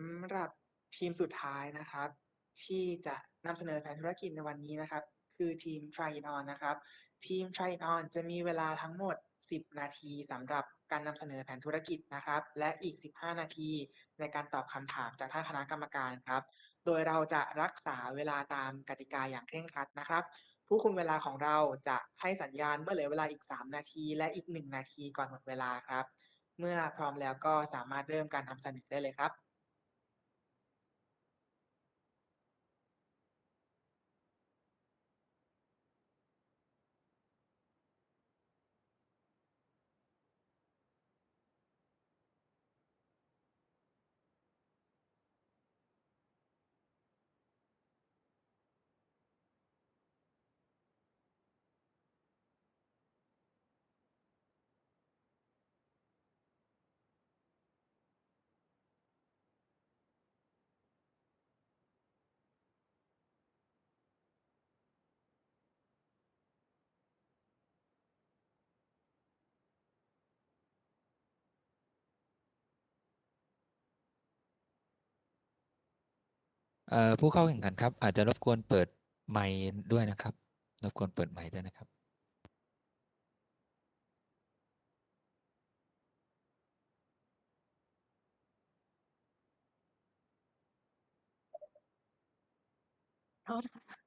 ำหรับทีมสุดท้ายนะครับ ที่จะนำเสนอแผนธุรกิจในวันนี้นะครับ คือทีม Try It On นะครับ ทีม Try It On จะมีเวลาทั้งหมด 10 นาทีสำหรับการนำเสนอแผนธุรกิจนะครับ และอีก 15 นาทีในการตอบคำถามจากท่านคณะกรรมการครับ โดยเราจะรักษาเวลาตามกติกาอย่างเคร่งครัดนะครับ ผู้คุมเวลาของเราจะให้สัญญาณเมื่อเหลือเวลาอีก 3 นาที และอีก 1 นาทีก่อนหมดเวลาครับ เมื่อพร้อมแล้วก็สามารถเริ่มการนำเสนอได้เลยครับ ผู้เข้าแข่งขันครับ อาจจะรบกวนเปิดไมค์ด้วยนะครับ รบกวนเปิดไมค์ด้วยนะครับโทษค่ะ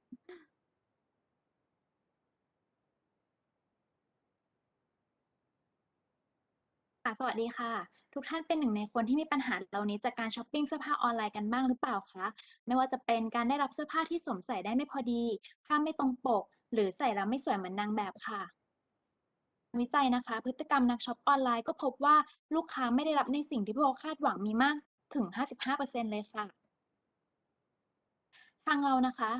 ค่ะสวัสดีค่ะ ทุกท่านเป็นหนึ่งในคนที่มีปัญหาเหล่านี้จากการช้อปปิ้งเสื้อผ้าออนไลน์กันบ้างหรือเปล่าคะ ไม่ว่าจะเป็นการได้รับเสื้อผ้าที่สวมใส่ได้ไม่พอดี ผ้าไม่ตรงปก หรือใส่แล้วไม่สวยเหมือนนางแบบค่ะ วิจัยนะคะ พฤติกรรมนักช็อปออนไลน์ก็พบว่าลูกค้าไม่ได้รับในสิ่งที่พวกเขาคาดหวังมีมากถึง 55%เลยค่ะ ทางเรานะคะ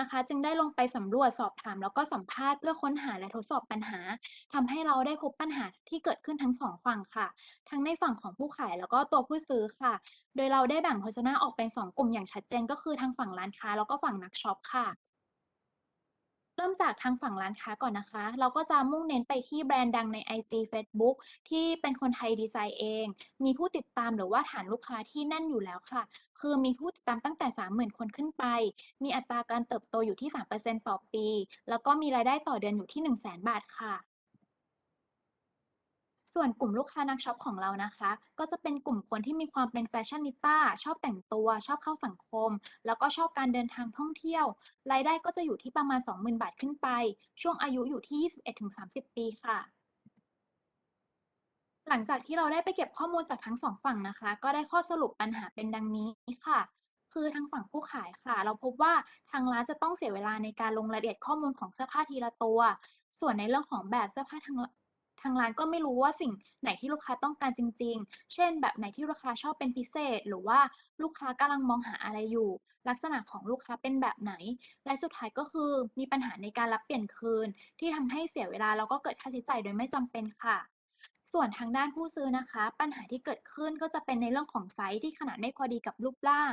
นะคะ จึงได้ลงไปสำรวจสอบถาม แล้วก็สัมภาษณ์เพื่อค้นหาและทดสอบปัญหาทำให้เราได้พบปัญหาที่เกิดขึ้นทั้งสองฝั่งค่ะ ทั้งในฝั่งของผู้ขายแล้วก็ตัวผู้ซื้อค่ะ โดยเราได้แบ่งโฆษณาออกเป็น 2 กลุ่มอย่างชัดเจน ก็คือทางฝั่งร้านค้า แล้วก็ฝั่งนักช็อปค่ะ ริ่มจากทางฝั่งร้านค้าก่อนนะคะ เราก็จะมุ่งเน้นไปที่แบรนด์ดังใน IG เฟซบุ๊กที่เป็นคนไทยดีไซน์เอง มีผู้ติดตามหรือว่าฐานลูกค้าที่แน่นอยู่แล้วค่ะ คือมีผู้ติดตามตั้งแต่ 30,000 คนขึ้นไป มีอัตราการเติบโตอยู่ที่ 3%ต่อปี แล้วก็มีรายได้ต่อเดือนอยู่ที่ 1,000 0 บาทค่ะ ส่วนกลุ่มลูกค้านักช็อปของเรานะคะ ก็จะเป็นกลุ่มคนที่มีความเป็นแฟชั่นนิต้าชอบแต่งตัว ชอบเข้าสังคม แล้วก็ชอบการเดินทางท่องเที่ยว รายได้ก็จะอยู่ที่ประมาณ 20,000 บาทขึ้นไป ช่วงอายุอยู่ที่ 21-30 ปีค่ะ หลังจากที่เราได้ไปเก็บข้อมูลจากทั้งสองฝั่งนะคะ ก็ได้ข้อสรุปปัญหาเป็นดังนี้ค่ะคือทางฝั่งผู้ขายค่ะ เราพบว่าทางร้านจะต้องเสียเวลาในการลงรายละเอียดข้อมูลของเสื้อผ้าทีละตัว ส่วนในเรื่องของแบบเสื้อผ้าทาง ทางร้านก็ไม่รู้ว่าสิ่งไหนที่ลูกค้าต้องการจริง ๆ เช่น แบบไหนที่ลูกค้าชอบเป็นพิเศษ หรือว่าลูกค้ากำลังมองหาอะไรอยู่ ลักษณะของลูกค้าเป็นแบบไหน และสุดท้ายก็คือมีปัญหาในการรับเปลี่ยนคืน ที่ทำให้เสียเวลาแล้วก็เกิดค่าใช้จ่ายโดยไม่จำเป็นค่ะส่วนทางด้านผู้ซื้อนะคะ ปัญหาที่เกิดขึ้นก็จะเป็นในเรื่องของไซส์ที่ขนาดไม่พอดีกับรูปร่าง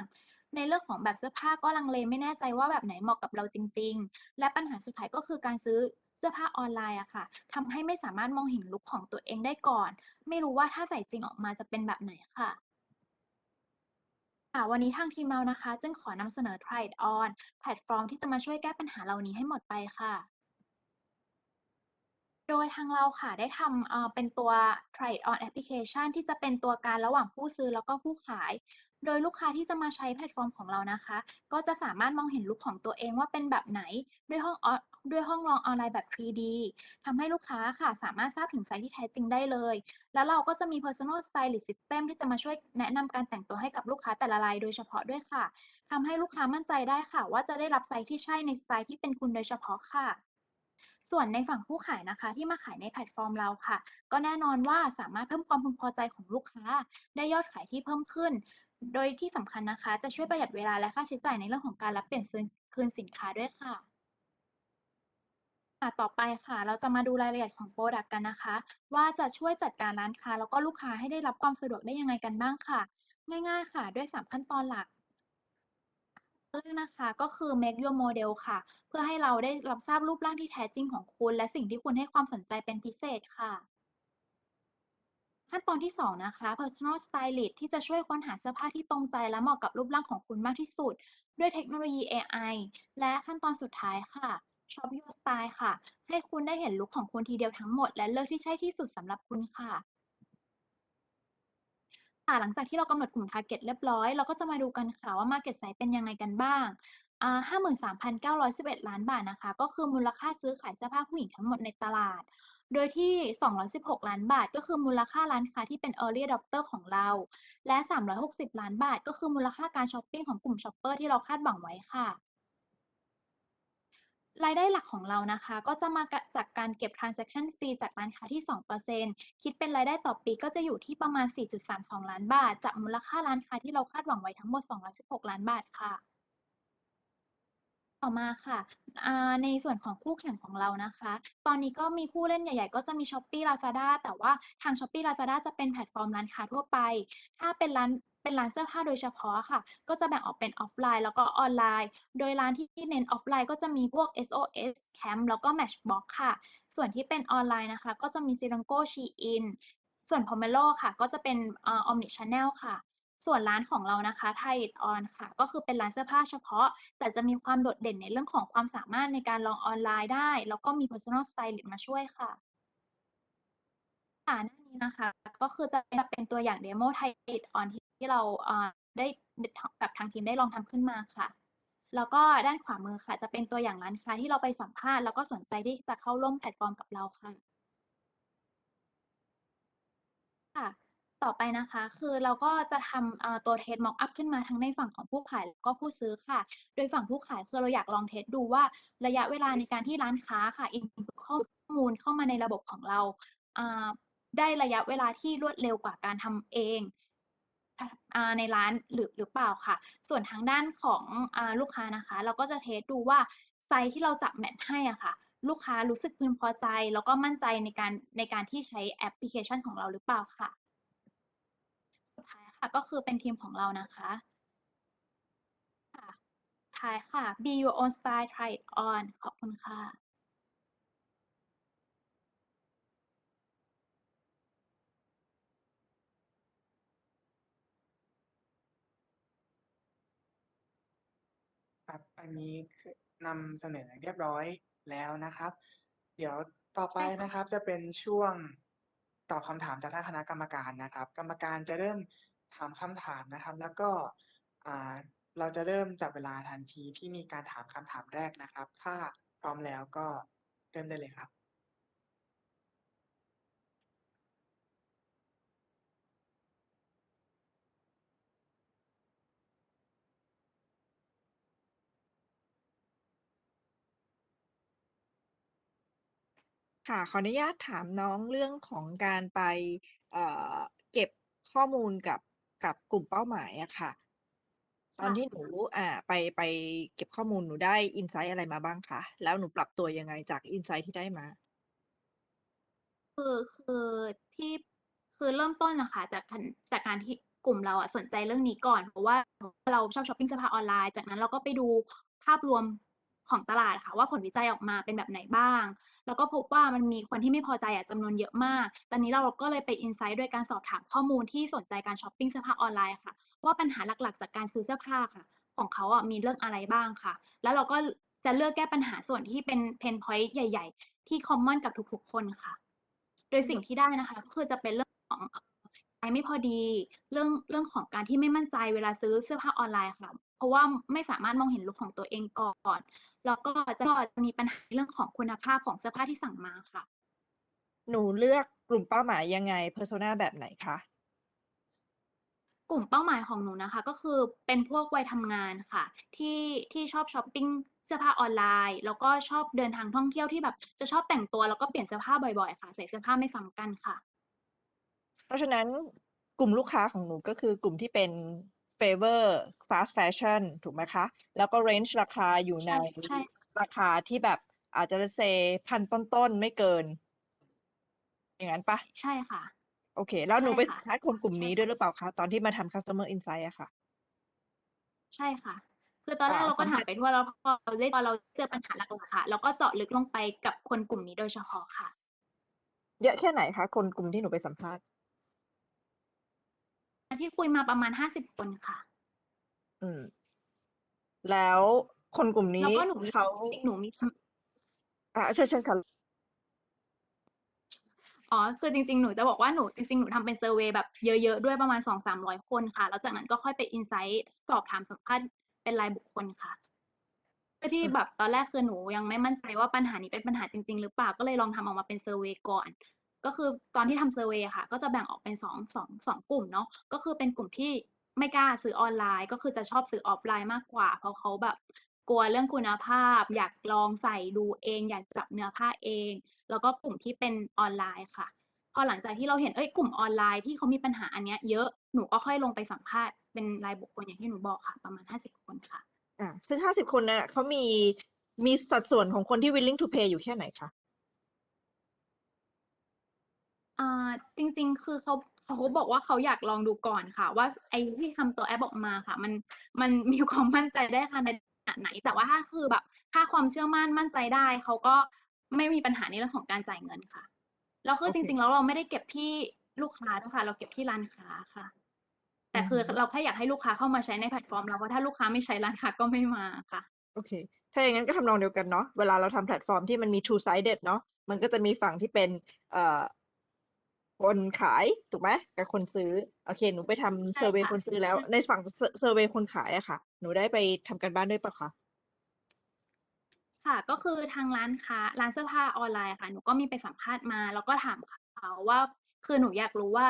ในเรื่องของแบบเสื้อผ้าก็ลังเลไม่แน่ใจว่าแบบไหนเหมาะกับเราจริง ๆ และปัญหาสุดท้ายก็คือการซื้อเสื้อผ้าออนไลน์อะค่ะทำให้ไม่สามารถมองเห็นลุคของตัวเองได้ก่อน ไม่รู้ว่าถ้าใส่จริงออกมาจะเป็นแบบไหนค่ะค่ะวันนี้ทางทีมเรานะคะ จึงขอนำเสนอ Try It On แพลตฟอร์มที่จะมาช่วยแก้ปัญหาเหล่านี้ให้หมดไปค่ะ โดยทางเราค่ะได้ทำเป็นตัว Try It On แอปพลิเคชันที่จะเป็นตัวกางระหว่างผู้ซื้อแล้วก็ผู้ขาย โดยลูกค้าที่จะมาใช้แพลตฟอร์มของเรานะคะ ก็จะสามารถมองเห็นลุคของตัวเองว่าเป็นแบบไหนด้วยห้องด้วยห้องลองออนไลน์แบบ 3D ทำให้ลูกค้าค่ะสามารถทราบถึงไซส์ที่แท้จริงได้เลย แล้วเราก็จะมี Personal Stylist System ที่จะมาช่วยแนะนำการแต่งตัวให้กับลูกค้าแต่ละรายโดยเฉพาะด้วยค่ะทำให้ลูกค้ามั่นใจได้ค่ะ ว่าจะได้รับไซส์ที่ใช่ในสไตล์ที่เป็นคุณโดยเฉพาะค่ะส่วนในฝั่งผู้ขายนะคะที่มาขายในแพลตฟอร์มเราค่ะ ก็แน่นอนว่าสามารถเพิ่มความพึงพอใจของลูกค้า ได้ยอดขายที่เพิ่มขึ้น โดยที่สำคัญนะคะ จะช่วยประหยัดเวลาและค่าใช้จ่ายในเรื่องของการรับเปลี่ยนคืนสินค้าด้วยค่ะค่ะต่อไปค่ะ เราจะมาดูรายละเอียดของพรดักต์กันนะคะ ว่าจะช่วยจัดการร้านค้า แล้วก็ลูกค้าให้ได้รับความสะดวกได้ยังไงกันบ้างค่ะ ง่าย ๆ ค่ะ ด้วย 3 ขั้นตอนหลักแรกนะคะก็คือ make your model ค่ะ เพื่อให้เราได้รับทราบรูปร่างที่แท้จริงของคุณ และสิ่งที่คุณให้ความสนใจเป็นพิเศษค่ะ ขั้นตอนที่ 2 นะคะ personal stylist ที่จะช่วยค้นหาเสื้อผ้าที่ตรงใจและเหมาะกับรูปร่างของคุณมากที่สุด ด้วยเทคโนโลยี AI และขั้นตอนสุดท้ายค่ะ shop your style ค่ะ ให้คุณได้เห็นลุคของคุณทีเดียวทั้งหมด และเลือกที่ใช่ที่สุดสำหรับคุณค่ะค่ะหลังจากที่เรากำหนดกลุ่ม target เรียบร้อย เราก็จะมาดูกันค่ะว่า market size เป็นยังไงกันบ้างอ่า53,911 ล้านบาทนะคะ ก็คือมูลค่าซื้อขายเสื้อผ้าผู้หญิงทั้งหมดในตลาด โดยที่ 216 ล้านบาท ก็คือมูลค่าร้านค้าที่เป็น early adopter ของเรา และ 360 ล้านบาท ก็คือมูลค่าการช้อปปิ้งของกลุ่มช็อปเปอร์ที่เราคาดหวังไว้ค่ะรายได้หลักของเรานะคะ ก็จะมาจากการเก็บ transaction fee จากร้านค้าที่ 2%คิดเป็นรายได้ต่อปีก็จะอยู่ที่ประมาณ 4.32 ล้านบาท จากมูลค่าร้านค้าที่เราคาดหวังไว้ทั้งหมด 216 ล้านบาทค่ะ อมาค่ะในส่วนของคู่แข่งของเรานะคะ ตอนนี้ก็มีผู้เล่นใหญ่ ๆ ก็จะมี Shopee Lazada แต่ว่าทาง Shopee Lazada จะเป็นแพลตฟอร์มร้านค้าทั่วไป ถ้าเป็นร้านเป็นร้านเสื้อผ้าโดยเฉพาะค่ะ ก็จะแบ่งออกเป็นออฟไลน์แล้วก็ออนไลน์ โดยร้านที่เน้นออฟไลน์ก็จะมีพวก SOS Camp แล้วก็ Matchbox ค่ะ ส่วนที่เป็นออนไลน์นะคะ ก็จะมี Zilango Shein ส่วน Pomelo ค่ะ ก็จะเป็นอ่า Omni Channel ค่ะ ส่วนร้านของเรานะคะ Thai It On ค่ะ ก็คือเป็นร้านเสื้อผ้าเฉพาะ แต่จะมีความโดดเด่นในเรื่องของความสามารถในการลองออนไลน์ได้ แล้วก็มี personal stylist มาช่วยค่ะค่ะหน้านี้นะคะ ก็คือจะเป็นตัวอย่างเดโม Thai It On ที่เราอ่าได้กับทางทีมได้ลองทำขึ้นมาค่ะแล้วก็ด้านขวามือค่ะ จะเป็นตัวอย่างร้านค้าที่เราไปสัมภาษณ์แล้วก็สนใจที่จะเข้าร่วมแพลตฟอร์มกับเราค่ะค่ะ ต่อไปนะคะ คือเราก็จะทำตัวเทส mock up ขึ้นมาทั้งในฝั่งของผู้ขายแล้วก็ผู้ซื้อค่ะ โดยฝั่งผู้ขายคือเราอยากลองเทสดูว่าระยะเวลาในการที่ร้านค้าค่ะ input ข้อมูลเข้ามาในระบบของเราได้ระยะเวลาที่รวดเร็วกว่าการทำเองในร้านหรือหรือเปล่าค่ะ ส่วนทางด้านของอลูกค้านะคะ เราก็จะเทสดูว่าไซส์ที่เราจับแมทให้อะค่ะ ลูกค้ารู้สึกพึงพอใจ แล้วก็มั่นใจในการในการที่ใช้แอปพลิเคชันของเราหรือเปล่าค่ะ ค่ะก็คือเป็นทีมของเรานะคะค่ะท้ายค่ะ be your own style try it on ขอบคุณค่ะครับอันนี้คือนำเสนอเรียบร้อยแล้วนะครับ เดี๋ยวต่อไปใช่ค่ะนะครับจะเป็นช่วงตอบคำถามจากท่านคณะกรรมการนะครับ กรรมการจะเริ่ม ถามคำถามนะครับ แล้วก็เราจะเริ่มจับเวลาทันทีที่มีการถามคำถามแรกนะครับ ถ้าพร้อมแล้วก็เริ่มได้เลยครับค่ะ ขออนุญาตถามน้องเรื่องของการไปเอ่อเก็บข้อมูลกับ กับกลุ่มเป้าหมายอะค่ะตอนค่ะที่หนู อ่า ไป ไปเก็บข้อมูล หนูได้อินไซต์อะไรมาบ้างคะ แล้วหนูปรับตัวยังไงจากอินไซต์ที่ได้มา คือ คือที่ คือเริ่มต้นนะคะจากการจากการที่กลุ่มเราอะสนใจเรื่องนี้ก่อน เพราะว่า เราชอบช้อปปิ้งเสื้อผ้าออนไลน์ จากนั้นเราก็ไปดูภาพรวม ของตลาดค่ะ ว่าผลวิจัยออกมาเป็นแบบไหนบ้าง แล้วก็พบว่ามันมีคนที่ไม่พอใจอะจำนวนเยอะมาก ตอนนี้เราก็เลยไปอินไซต์โดยการสอบถามข้อมูลที่สนใจการช้อปปิ้งเสื้อผ้าออนไลน์ค่ะ ว่าปัญหาหลักๆ จากการซื้อเสื้อผ้าค่ะ ของเขาอะมีเรื่องอะไรบ้างค่ะ แล้วเราก็จะเลือกแก้ปัญหาส่วนที่เป็นเพนพอยต์ใหญ่ ๆ ที่คอมมอนกับทุกๆ คนค่ะ โดยสิ่งที่ได้นะคะก็คือจะเป็นเรื่องของใจไม่พอดี เรื่องเรื่องของการที่ไม่มั่นใจเวลาซื้อเสื้อผ้าออนไลน์ค่ะ เพราะว่าไม่สามารถมองเห็นลุคของตัวเองก่อนแล้วก็จะจะมีปัญหาเรื่องของคุณภาพของเสื้อผ้าที่สั่งมาค่ะ หนูเลือกกลุ่มเป้าหมายยังไงเพอร์โซนาแบบไหนคะกลุ่มเป้าหมายของหนูนะคะ ก็คือเป็นพวกวัยทำงานค่ะ ที่ที่ชอบช้อปปิ้งเสื้อผ้าออนไลน์ แล้วก็ชอบเดินทางท่องเที่ยวที่แบบจะชอบแต่งตัวแล้วก็เปลี่ยนเสื้อผ้าบ่อยๆ ค่ะใส่เสื้อผ้าไม่ซ้ำกันค่ะ เพราะฉะนั้นกลุ่มลูกค้าของหนูก็คือกลุ่มที่เป็น favor fast fashion ถูกไหมคะ แล้วก็ range ราคาอยู่ในใช่ใช่ราคาที่แบบอาจจะเซพันต้นๆ ไม่เกิน อย่างนั้นปะใช่ค่ะ โอเค แล้วหนูใช่ไปค่ะสัมภาษณ์คนกลุ่มใช่นี้ค่ะด้วยหรือเปล่าคะ ตอนที่มาทำ customer insight อะค่ะ ใช่ค่ะ คือตอนแรกอ่าเราก็สัมถาภามษณ์ไปทั่วแล้วพอเราได้พอเราเจอปัญหาหลักๆค่ะแล้วก็เจาะลึกลงไปกับคนกลุ่มนี้โดยเฉพาะค่ะ เยอะแค่ไหนคะ คนกลุ่มที่หนูไปสัมภาษณ์ ที่คุยมาประมาณห้าสิบคนค่ะ อืม แล้วคนกลุ่มแล้วนี้ก็หนูมีเขาหนูมีทำอ่าเชิญเชิญค่ะอ๋อคือจริงๆ หนูจะบอกว่าหนูจริงๆ หนูทำเป็นเซอร์เวย์แบบเยอะๆ ด้วยประมาณสองสามร้อยคนค่ะ แล้วจากนั้นก็ค่อยไปอินไซต์สอบถามสัมภาษณ์เป็นรายบุคคลค่ะเพื่อที่อืมแบบตอนแรกคือหนูยังไม่มั่นใจว่าปัญหานี้เป็นปัญหาจริง ๆ หรือเปล่า ก็เลยลองทำออกมาเป็นเซอร์เวย์ก่อน ก็คือตอนที่ทำเซอร์เวย์ค่ะ ก็จะแบ่งออกเป็นสองสองสองกลุ่มเนาะก็คือเป็นกลุ่มที่ไม่กล้าซื้อออนไลน์ ก็คือจะชอบซื้อออฟไลน์มากกว่า เพราะเขาแบบกลัวเรื่องคุณภาพ อยากลองใส่ดูเอง อยากจับเนื้อผ้าเอง แล้วก็กลุ่มที่เป็นออนไลน์ค่ะ พอหลังจากที่เราเห็นเอ้ยกลุ่มออนไลน์ที่เขามีปัญหาอันเนี้ยเยอะหนูก็ค่อยลงไปสัมภาษณ์เป็นรายบุคคลอย่างที่หนูบอกค่ะ ประมาณห้าสิบคนค่ะอ่าซึ่งห้าสิบคนเนี่ยเขามีมีสัดส่วนของคนที่ willing to pay อยู่แค่ไหนคะ อ่าจริง ๆ คือเขาเขาก็บอกว่าเขาอยากลองดูก่อนค่ะ ว่าไอ้ที่ทำตัวแอปออกมาค่ะ มันมันมีความมั่นใจได้ขนาดไหน แต่ว่าถ้าคือแบบค่าความเชื่อมั่นมั่นใจได้เขาก็ไม่มีปัญหาในเรื่องของการจ่ายเงินค่ะแล้วคือโอจเคริง ๆ แล้วเราไม่ได้เก็บที่ลูกค้าด้วยค่ะ เราเก็บที่ร้านค้าค่ะ แต่คืออือฮึเราแค่อยากให้ลูกค้าเข้ามาใช้ในแพลตฟอร์มเราเพราะถ้าลูกค้าไม่ใช้ร้านค้าก็ไม่มาค่ะ โอเค ถ้าอย่างนั้นก็ทำนองเดียวกันเนาะ เวลาเราทำแพลตฟอร์มที่มันมี two sided เนาะ มันก็จะมีฝั่งที่เป็นเอ่อ คนขายถูกไหมกับคนซื้อ โอเค หนูไปทำใช่เซอร์เวย์ค่ะคนซื้อแล้วใช่ในฝั่งเซอร์เวย์คนขายอะค่ะ หนูได้ไปทำการบ้านด้วยปะคะค่ะก็คือทางร้านค้าร้านเสื้อผ้าออนไลน์ค่ะ หนูก็มีไปสัมภาษณ์มา แล้วก็ถามเขาว่าคือหนูอยากรู้ว่า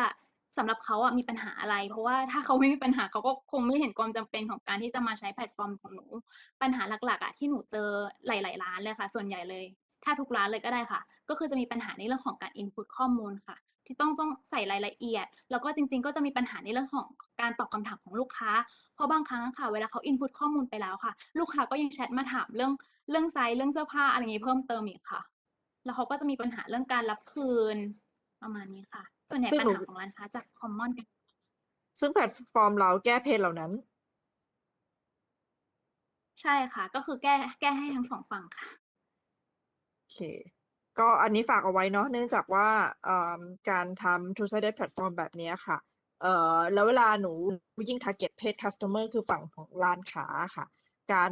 สำหรับเขาอะมีปัญหาอะไร เพราะว่าถ้าเขาไม่มีปัญหาเขาก็คงไม่เห็นความจำเป็นของการที่จะมาใช้แพลตฟอร์มของหนู ปัญหาหลักๆอะที่หนูเจอหลาย ๆ ร้านเลยค่ะ ส่วนใหญ่เลย ถ้าทุกร้านเลยก็ได้ค่ะ ก็คือจะมีปัญหาในเรื่องของการ input ข้อมูลค่ะ ที่ต้องต้องใส่รายละเอียด แล้วก็จริง ๆ ก็จะมีปัญหาในเรื่องของการตอบคำถามของลูกค้า เพราะบางครั้งอะค่ะ เวลาเขา input ข้อมูลไปแล้วค่ะ ลูกค้าก็ยังแชทมาถามเรื่องเรื่องไซส์เรื่องเสื้อผ้าอะไรอย่างงี้เพิ่มเติมอีกค่ะ แล้วเขาก็จะมีปัญหาเรื่องการรับคืนประมาณนี้ค่ะ ส่วนใหญ่ซึ่งปัญหนูหาของร้านค้าจะคอมมอนกัน ซึ่งแพลตฟอร์มเราแก้เพนเหล่านั้น ใช่ค่ะ ก็คือแก้แก้ให้ทั้งสองฝั่งค่ะ โอเค ก็อันนี้ฝากเอาไว้เนาะเนื่องจากว่าการทำ two sided platform แบบนี้ค่ะเอ่อแล้วเวลาหนูยิ่ง target paid customer คือฝั่งของร้านค้าค่ะ การ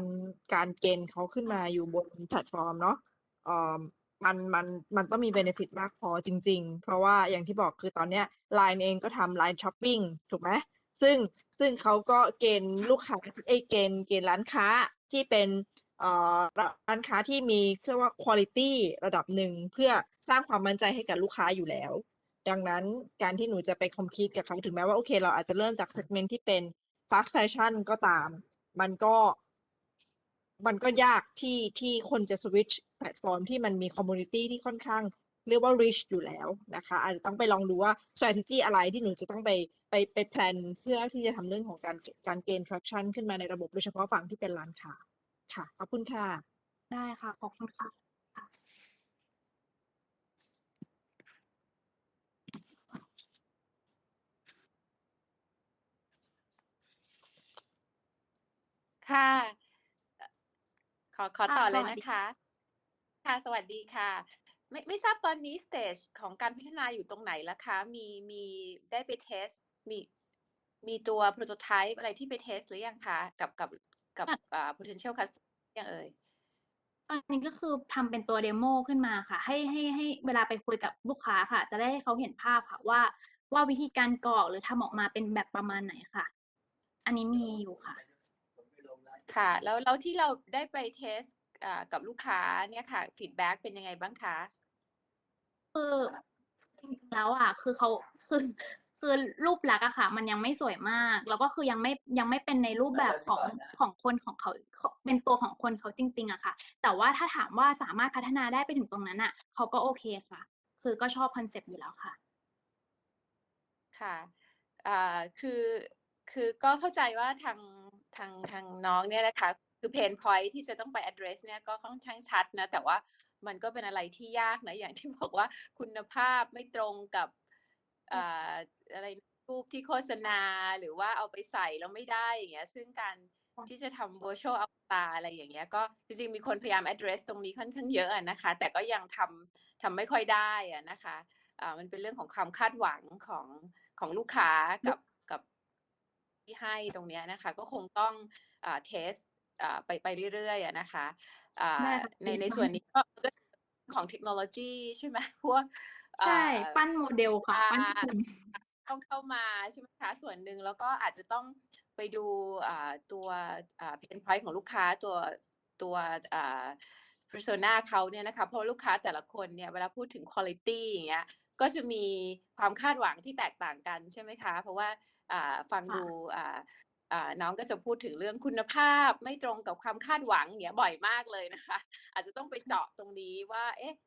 การเกณฑ์เขาขึ้นมาอยู่บนแพลตฟอร์มเนาะเอ่อมันมันมันต้องมี benefit มากพอจริง ๆ เพราะว่าอย่างที่บอกคือตอนเนี้ย Line เองก็ทำ Line Shopping ถูกไหมซึ่งซึ่งเขาก็เกณฑ์ลูกค้าเอยเกณฑ์เกณฑ์ร้านค้าที่เป็น ร้านค้าที่มีเรียกว่า quality ระดับหนึ่งเพื่อสร้างความมั่นใจให้กับลูกค้าอยู่แล้ว ดังนั้นการที่หนูจะไป compete กับเขาถึงแม้ว่าโอเค เราอาจจะเริ่มจาก segment ที่เป็น fast fashion ก็ตาม มันก็ มันก็ยากที่ที่คนจะ switch แพลตฟอร์มที่มันมี community ที่ค่อนข้างเรียกว่า rich อยู่แล้วนะคะ อาจจะต้องไปลองดูว่า strategy อะไรที่หนูจะต้องไปไปไปแพลนเพื่อที่จะทำเรื่องของการการเกณฑ์ traction ขึ้นมาในระบบโดยเฉพาะฝั่งที่เป็นร้านค้า ค่ะ ขอบคุณค่ะ ได้ค่ะ ขอบคุณค่ะ ค่ะค่ะเอ่อขอขอค่ะต่อสเลยวัสนะดีคะ ค่ะ สวัสดีค่ะ ไม่ไม่ทราบตอนนี้สเตจของการพัฒนาอยู่ตรงไหนแล้วคะ มีมีได้ไปเทส มีมีตัวโปรโตไทป์อะไรที่ไปเทสหรือยังคะ กับกับ กับอ่า potential customer ยังเอ่ยตอนนี้ก็คือทำเป็นตัวเดโมขึ้นมาค่ะ ให้ให้ให้เวลาไปคุยกับลูกค้าค่ะ จะได้ให้เขาเห็นภาพค่ะว่า ว่าวิธีการกรอกหรือทำออกมาเป็นแบบประมาณไหนค่ะ อันนี้มีอยู่ค่ะ ค่ะ แล้วแล้วที่เราได้ไปเทสอ่ากับลูกค้าเนี่ยค่ะฟีดแบ็กเป็นยังไงบ้างคะคือจริงๆแล้วอะ คือเขาคือ คือรูปลักษณ์อะค่ะ มันยังไม่สวยมาก แล้วก็คือยังไม่ยังไม่เป็นในรูปแบบของของคนของเขาของเป็นตัวของคนเขาจริง ๆอะค่ะ แต่ว่าถ้าถามว่าสามารถพัฒนาได้ไปถึงตรงนั้นอะเขาก็โอเคค่ะ คือก็ชอบคอนเซปต์อยู่แล้วค่ะ ค่ะอ่าคือคือก็เข้าใจว่าทางทางทางน้องเนี่ยนะคะ คือเพนพอยที่จะต้องไป address เนี่ยก็ค่อนข้างชัดนะ แต่ว่ามันก็เป็นอะไรที่ยากนะ อย่างที่บอกว่าคุณภาพไม่ตรงกับ อ่าอะไรรูปที่โฆษณาหรือว่าเอาไปใส่แล้วไม่ได้อย่างเงี้ย ซึ่งการที่จะทำ virtual avatar อะไรอย่างเงี้ย ก็จริงๆมีคนพยายาม address ตรงนี้ค่อนข้างเยอะอะนะคะ แต่ก็ยังทำทำไม่ค่อยได้อะนะคะอ่ามันเป็นเรื่องของความคาดหวังของของลูกค้ากับกับที่ให้ตรงเนี้ยนะคะ ก็คงต้องอ่าเทสอ่าไปไปเรื่อยๆอะนะคะอ่าได้ค่ะในในดีมากส่วนนี้ก็ก็ของเทคโนโลยีใช่ไหมพวก ใช่อ่าปั้นโมเดลค่ะ ปั้นอ่าหุ่นต้องเข้ามาใช่ไหมคะส่วนหนึ่งแล้วก็อาจจะต้องไปดูอ่าตัวอ่าเพนพอยต์ของลูกค้าตัวตัวอ่า persona เขาเนี่ยนะคะเพราะลูกค้าแต่ละคนเนี่ยเวลาพูดถึง quality อย่างเงี้ยก็จะมีความคาดหวังที่แตกต่างกันใช่ไหมคะ เพราะว่าอ่าฟังค่ะดูอ่าอ่าน้องก็จะพูดถึงเรื่องคุณภาพไม่ตรงกับความคาดหวังอย่างเงี้ยบ่อยมากเลยนะคะ อาจจะต้องไปเจาะตรงนี้ว่าเอ๊ะอ่า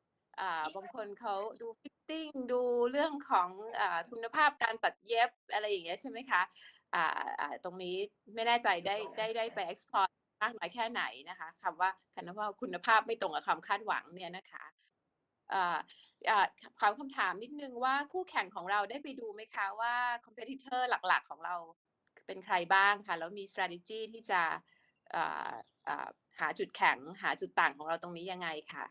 บางคนเขาดูฟิตติ้งดูเรื่องของอคุณภาพการตัดเย็บอะไรอย่างเงี้ยใช่ไหมคะอ่าอ่าตรงนี้ไม่แน่ใจได้ได้ได้ไป explore มากน้อยแค่ไหนนะคะคำว่าคำว่าคุณภาพไม่ตรงกับความคาดหวังเนี่ยนะคะอ่ามคำถามนิดนึงว่าคู่แข่งของเราได้ไปดูไหมคะว่า competitor หลักๆ ของเราเป็นใครบ้างคะแล้วมี strategy ที่จะหาจุดแข็งหาจุดต่างของเราตรงนี้ยังไงคะ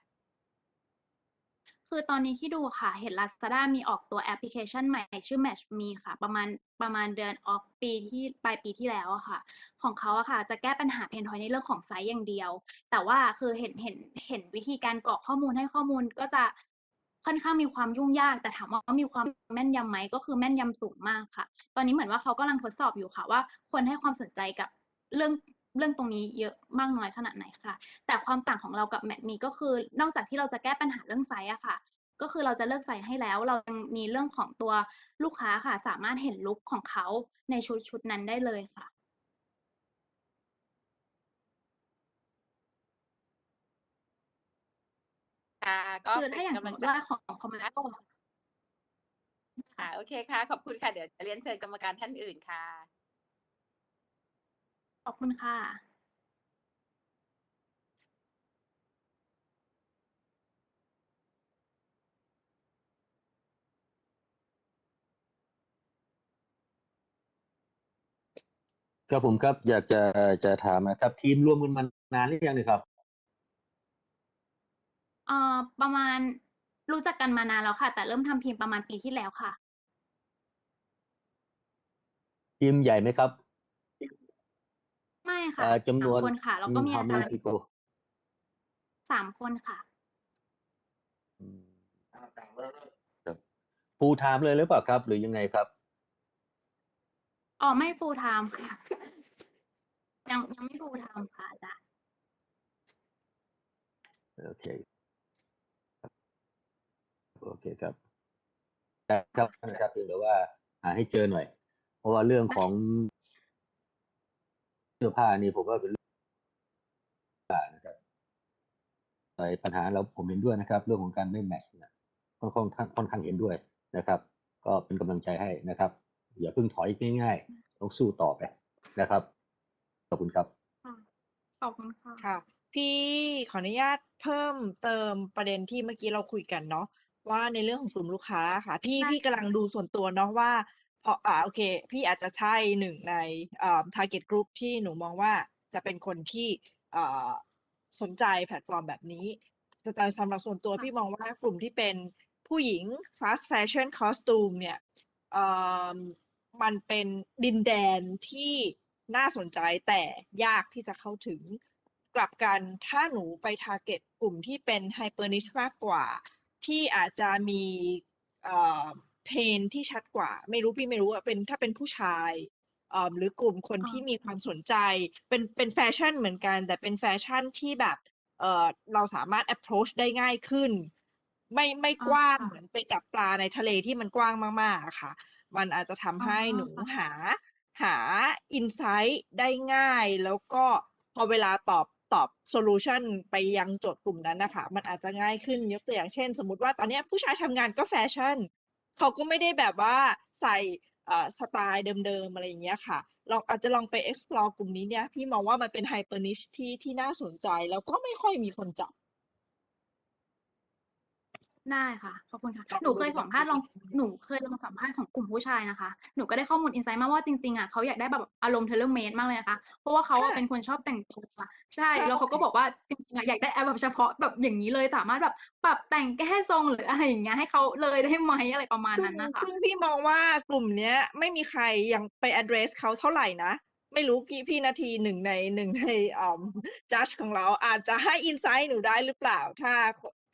คือตอนนี้ที่ดูค่ะเห็น Lazada มีออกตัวแอปพลิเคชันใหม่ชื่อ Match Me ค่ะ ประมาณประมาณเดือนออกปีที่ปลายปีที่แล้วอะค่ะ ของเขาอะค่ะ จะแก้ปัญหาเพนพอยในเรื่องของไซส์อย่างเดียว แต่ว่าคือเห็นเห็นเห็นวิธีการกรอกข้อมูลให้ข้อมูลก็จะค่อนข้างมีความยุ่งยาก แต่ถามว่ามีความแม่นยำไหมก็คือแม่นยำสูงมากค่ะ ตอนนี้เหมือนว่าเขากำลังทดสอบอยู่ค่ะว่าควรให้ความสนใจกับเรื่อง เรื่องตรงนี้เยอะมากน้อยขนาดไหนค่ะ แต่ความต่างของเรากับแมทมีก็คือนอกจากที่เราจะแก้ปัญหาเรื่องไซส์อะค่ะ ก็คือเราจะเลือกไซส์ให้แล้ว เรายังมีเรื่องของตัวลูกค้าค่ะ สามารถเห็นลุคของเขาในชุดชุดนั้นได้เลยค่ะค่ะก็คือเป็ถ้านอย่างสมกำลัมงติใจว่าของคอมเมนต์ค่ะ โอเคค่ะ ขอบคุณค่ะ เดี๋ยวจะเรียนเชิญกรรมการท่านอื่นค่ะ ขอบคุณค่ะ ครับผมครับอยากจะจะถามนะครับ ทีมรวมกันมานานหรือยังเนี่ยครับ เอ่อประมาณรู้จักกันมานานแล้วค่ะ แต่เริ่มทำทีมประมาณปีที่แล้วค่ะ ทีมใหญ่ไหมครับ ไม่ค่ะเอ่อจำนวนสามคนค่ะ แล้วก็มีอาจารย์กี่คนสามคนค่ะ อืมครับฟูลไทม์เลยหรือเปล่าครับ หรือยังไงครับ อ๋อ ไม่ full time ค่ะ ยังยังไม่ full time ค่ะอาจารย์ โอเคครับโอเคครับ ครับครับนะครับเพียงแต่ว่าหาให้เจอหน่อย เพราะว่าเรื่องของเสื้อผ้านี่ผมว่าเป็นเรื่องนะครับแต่ปัญหาเราผมเห็นด้วยนะครับ เรื่องของการไม่แมทช์เนี่ยค่อนข้างค่อนข้างเห็นด้วยนะครับ ก็เป็นกำลังใจให้นะครับ อย่าเพิ่งถอยง่ายๆต้องสู้ต่อไปนะครับขอบคุณครับขอบคุณค่ะค่ะ พี่ขออนุญาตเพิ่มเติมประเด็นที่เมื่อกี้เราคุยกันเนาะว่าในเรื่องของกลุ่มลูกค้าค่ะ พี่ได้พี่กำลังดูส่วนตัวเนาะว่า พออ่าโอเค พี่อาจจะใช่หนึ่งในอ่า target group ที่หนูมองว่าจะเป็นคนที่อ่าสนใจแพลตฟอร์มแบบนี้ แต่แต่สำหรับส่วนตัวค่ะพี่มองว่ากลุ่มที่เป็นผู้หญิง fast fashion costume เนี่ยเอ่อมันเป็นดินแดนที่น่าสนใจแต่ยากที่จะเข้าถึงกลับกันถ้าหนูไป target กลุ่มที่เป็น hyper niche มากกว่า ที่อาจจะมี เอ่อเพนที่ชัดกว่า ไม่รู้พี่ไม่รู้อะเป็นถ้าเป็นผู้ชายเอ่อหรือกลุ่มคนอ๋อที่มีความสนใจ เป็นเป็นแฟชั่นเหมือนกัน แต่เป็นแฟชั่นที่แบบเอ่อเราสามารถ approach ได้ง่ายขึ้น ไม่ไม่อ๋อกว้างค่ะเหมือนไปจับปลาในทะเลที่มันกว้างมากๆอะค่ะ มันอาจจะทำอ๋อให้หนูค่ะหาหาอินไซต์ได้ง่าย แล้วก็พอเวลาตอบตอบโซลูชันไปยังโจทย์กลุ่มนั้นนะคะ มันอาจจะง่ายขึ้นยกตัวอย่างเช่น สมมติว่าตอนเนี้ยผู้ชายทำงานก็แฟชั่น เขาก็ไม่ได้แบบว่าใส่สไตล์เดิมๆอะไรอย่างเงี้ยค่ะลองอาจจะลองไป explore กลุ่มนี้เนี่ยพี่มองว่ามันเป็น hyper niche ที่ที่น่าสนใจแล้วก็ไม่ค่อยมีคนจับ ได้ค่ะ ขอบคุณค่ะ หนูเคยสัมภาษณ์ลอง หนูเคยลองสัมภาษณ์ของกลุ่มผู้ชายนะคะ หนูก็ได้ข้อมูลอินไซต์มาว่าจริงๆอะเขาอยากได้แบบอารมณ์เทเลเมดมากเลยนะคะ เพราะว่าเขาอะใช่เป็นคนชอบแต่งตัวใช่ใช่ แล้วเขาก็บอกว่าจริงๆอะอยากได้แบบเฉพาะแบบอย่างนี้เลยสามารถแบบปรับแต่งแก้ทรงหรืออะไรอย่างเงี้ยให้เขาเลยได้ไหมอะไรประมาณซึ่นั้งนนะคะ ซึ่งพี่มองว่ากลุ่มเนี้ยไม่มีใครยังไป address เขาเท่าไหร่นะไม่รู้พี่พี่นาทีหนึ่งในหนึ่งในอ่า judge ของเราอาจจะให้ insight หนูได้หรือเปล่า ถ้า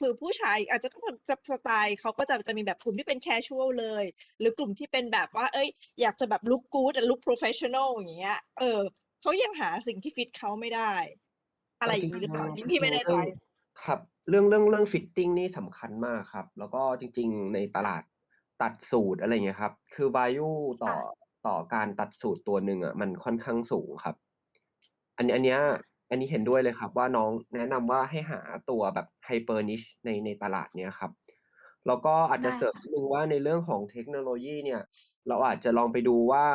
คือผู้ชายอาจจะต้องสสไตล์เขาก็จะจะมีแบบกลุ่มที่เป็น casual เลย หรือกลุ่มที่เป็นแบบว่า เอ้ย อยากจะแบบ look good and look professional อย่างเงี้ย เออเขายังหาสิ่งที่ฟิตเขาไม่ได้ อะไรอย่างนี้หรือเปล่านี่พี่ไม่แน่ใจครับ เรื่องเรื่องเรื่องฟิตติ้งนี่สำคัญมากครับ แล้วก็จริง ๆ ในตลาดตัดสูตรอะไรเงี้ยครับ คือ value ต่อต่อการตัดสูตรตัวหนึ่งอะมันค่อนข้างสูงครับ อันนี้อันเนี้ย อันนี้เห็นด้วยเลยครับว่าน้องแนะนำว่าให้หาตัวแบบ hyper niche ในในตลาดเนี้ยครับ แล้วก็อาจจะได้เสริมค่ะ นิดนึงว่าในเรื่องของเทคโนโลยีเนี่ย เราอาจจะลองไปดูว่า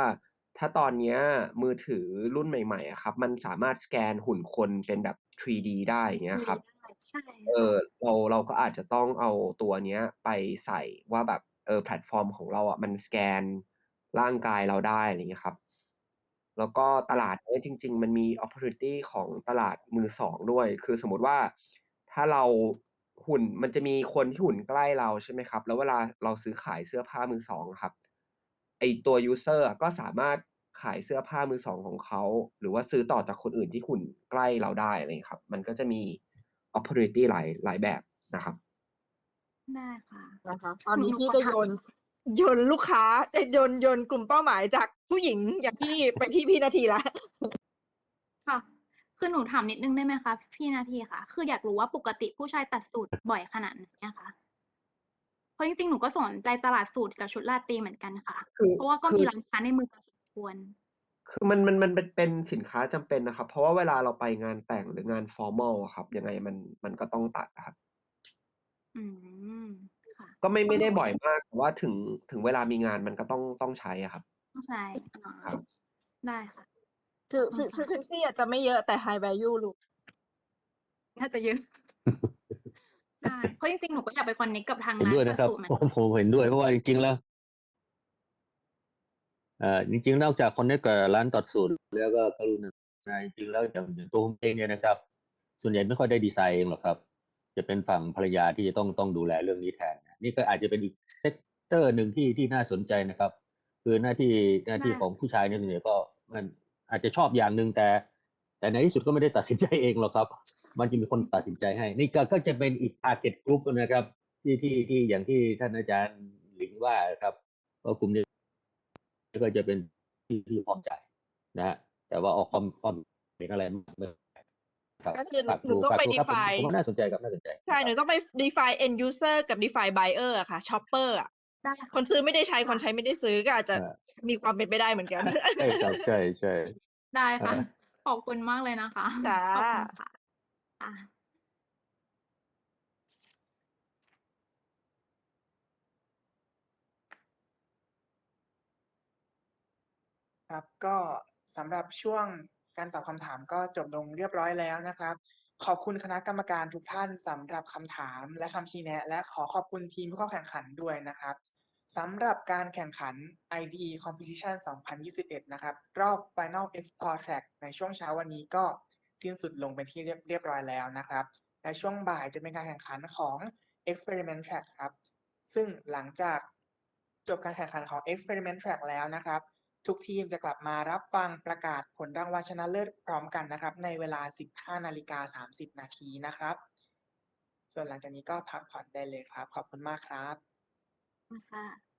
ถ้าตอนเนี้ยมือถือรุ่นใหม่ๆอะครับ มันสามารถสแกนหุ่นคนเป็นแบบ 3D ได้อย่างเงี้ยครับใช่เออเราเราก็อาจจะต้องเอาตัวเนี้ยไปใส่ว่าแบบเออแพลตฟอร์มของเราอะมันสแกนร่างกายเราได้อะไรเงี้ยครับ แล้วก็ตลาดเนี้ยจริง ๆ มันมี opportunity ของตลาดมือสองด้วย คือสมมติว่า ถ้าเราหุ่น มันจะมีคนที่หุ่นใกล้เรา ใช่ไหมครับ แล้วเวลาเราซื้อขายเสื้อผ้ามือสองอะครับ ไอตัว user อะ ก็สามารถขายเสื้อผ้ามือสองของเขา หรือว่าซื้อต่อจากคนอื่นที่หุ่นใกล้เราได้ อะไรเงี้ยครับ มันก็จะมี opportunity หลาย หลายแบบนะครับ ได้ค่ะ นะคะ ตอนนี้หนูพี่ขอก็ถามโยนโยนลูกค้าเอ้ยโยนโยนกลุ่มเป้าหมายจากผู้หญิงอย่างพี่ไปที่พี่นาทีละค่ะ คือหนูถามนิดนึงได้ไหมคะพี่นาทีค่ะ คืออยากรู้ว่าปกติผู้ชายตัดสูตรบ่อยขนาดไหนอะคะเพราะจริงๆหนูก็สนใจตลาดสูตรกับชุดราตรีเหมือนกันค่ะคือเพราะว่าก็คือมีร้านค้าในเมืองพอสมควร คือมันมันมันเป็นเป็นสินค้าจำเป็นนะครับ เพราะว่าเวลาเราไปงานแต่งหรืองาน formal อะครับยังไงมันมันก็ต้องตัดอะครับ อืม ค่ะ ก็ไม่ไม่ได้บ่อยมากแต่ว่าถึงถึงเวลามีงานมันก็ต้องต้องใช้อะครับ ต้องใช้อ่าครับ ได้ค่ะคือต้อง frequency อาจจะไม่เยอะแต่ high value ลูก น่าจะเยอะ ได้เพราะจริงๆ หนูก็อยากไปคอนเนคกับทางเห็นร้านด้วยตันะดครับสูตรเหมือนผมกันผมเห็นด้วยเพราะว่าจริงๆแล้วเอ่อจริงๆนอกจากคนนี้กับร้านตัดสูตรแล้วก็กรุณาจริงๆแล้วอย่างอย่างตัวผมเองเนี่ยนะครับ ส่วนใหญ่ไม่ค่อยได้ดีไซน์เองหรอกครับ จะเป็นฝั่งภรรยาที่จะต้องต้องดูแลเรื่องนี้แทนนี่ ก็อาจจะเป็นอีกเซกเตอร์หนึ่งที่ที่น่าสนใจนะครับ คือหน้าที่หน้าที่ได้ของผู้ชายเนี่ยส่วนใหญ่ก็มันอาจจะชอบอย่างหนึ่งแต่ แต่ในที่สุดก็ไม่ได้ตัดสินใจเองหรอกครับ มันจะมีคนตัดสินใจให้ นี่ก็ก็จะเป็นอีก target group นะครับ ที่ที่ที่อย่างที่ท่านอาจารย์หลิงว่าครับว่ากลุ่มนี้ก็จะเป็นที่ที่พร้อมใจายนะฮะแต่ว่าออกความความเห็นอะไรมากเลยครับ ก็คือฝากหนูดูต้องฝากไปดูครับผม define ผมว่าน่าสนใจครับน่าสนใจใช่หนูต้องไป define end user กับ define buyer อะค่ะ shopper อะได้ค่ะคนซื้อไม่ได้ใช้คนใช้ไม่ได้ซื้อก็อาจจะอ่ามีความเป็นไปได้เหมือนกันใช่ครับใช่ใช่ได้ค่ะเออขอบคุณมากเลยนะคะจ้าขอบคุณค่ะอะครับก็สำหรับช่วง การตอบคำถามก็จบลงเรียบร้อยแล้วนะครับ ขอบคุณคณะกรรมการทุกท่านสำหรับคำถามและคำชี้แนะ และขอขอบคุณทีมผู้เข้าแข่งขันด้วยนะครับสำหรับการแข่งขัน IDE Competition 2021 นะครับ รอบ Final Explore Track ในช่วงเช้าวันนี้ก็สิ้นสุดลงเป็นที่เรียบเรียบร้อยแล้วนะครับ ในช่วงบ่ายจะเป็นการแข่งขันของ Experiment Track ครับ ซึ่งหลังจากจบการแข่งขันของ Experiment Track แล้วนะครับ ทุกทีมจะกลับมารับฟังประกาศผลรางวัลชนะเลิศพร้อมกันนะครับ ในเวลา 15 นาฬิกา 30 นาทีนะครับ ส่วนหลังจากนี้ก็พักผ่อนได้เลยครับ ขอบคุณมากครับค่ะ